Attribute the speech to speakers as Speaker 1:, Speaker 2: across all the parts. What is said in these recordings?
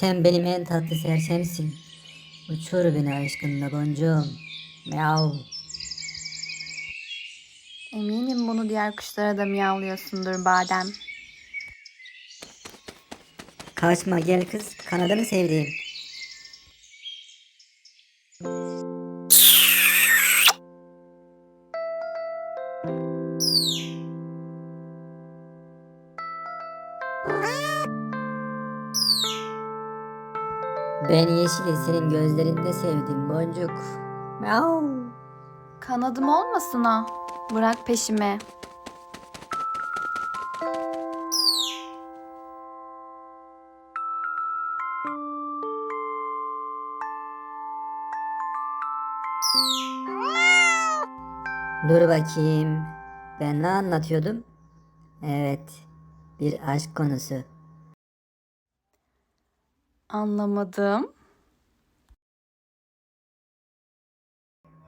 Speaker 1: Sen benim en tatlı serçemsin. Uçur beni aşkınla boncuğum. Miau.
Speaker 2: Eminim bunu diğer kuşlara da miyavlıyorsundur Badem.
Speaker 1: Kaçma gel kız. Kanadını sevdiğim. Ben yeşili senin gözlerinde sevdim boncuk. Miau.
Speaker 2: Kanadım olmasın o. Bırak peşimi.
Speaker 1: Dur bakayım. Ben ne anlatıyordum? Evet. Bir aşk konusu.
Speaker 2: Anlamadım.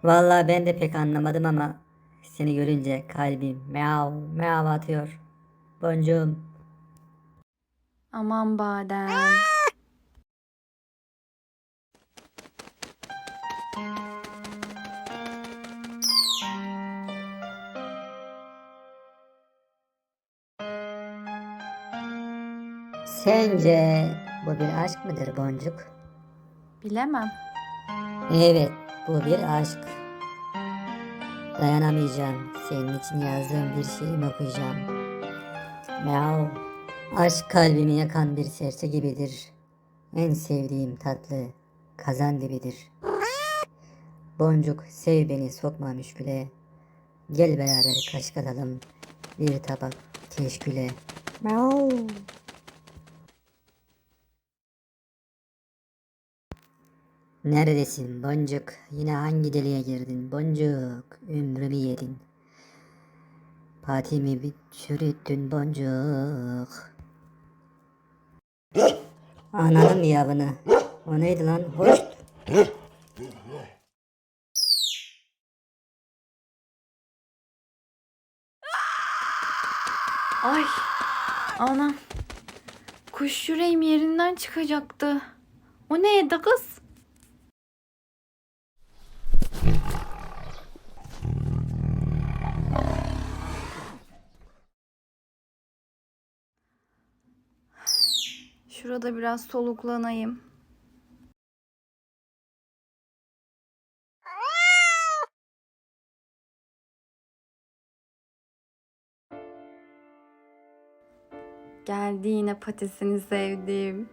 Speaker 1: Vallahi ben de pek anlamadım ama seni görünce kalbim meow meow atıyor. Boncuğum.
Speaker 2: Aman Badem.
Speaker 1: Sence bu bir aşk mıdır boncuk?
Speaker 2: Bilemem.
Speaker 1: Evet bu bir aşk. Dayanamayacağım. Senin için yazdığım bir şiirimi okuyacağım. Meow. Aşk kalbimi yakan bir serçe gibidir. En sevdiğim tatlı kazan dibidir. Boncuk sev beni sokma müşküle. Gel beraber kaşık atalım. Bir tabak keşküle. Meow. Neredesin boncuk? Yine hangi deliğe girdin boncuk? Ömrümü yedin. Patimi bir çürüttün boncuk. Ananın yavını. O neydi lan? Hoş.
Speaker 2: Ay. Anam. Kuş yüreğim yerinden çıkacaktı. O neydi kız? Şurada biraz soluklanayım. Geldi yine patisini sevdiğim.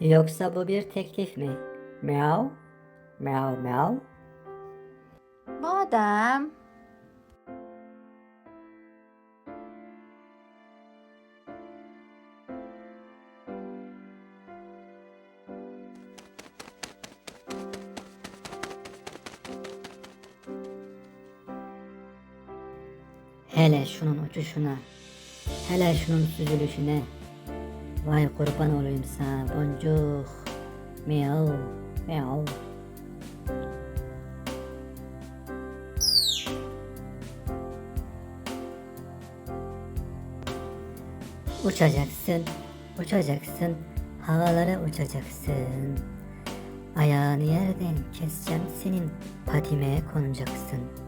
Speaker 1: Yoksa bu bir teklif mi? Meow. Meow meow.
Speaker 2: Badem.
Speaker 1: Hele şunun uçuşuna. Hele şunun süzülüşüne. Vay kurban olayım sana boncuk. Meow. Meow. Uçacaksın, uçacaksın, havalara uçacaksın. Ayağını yerden keseceğim senin, patimeye konacaksın.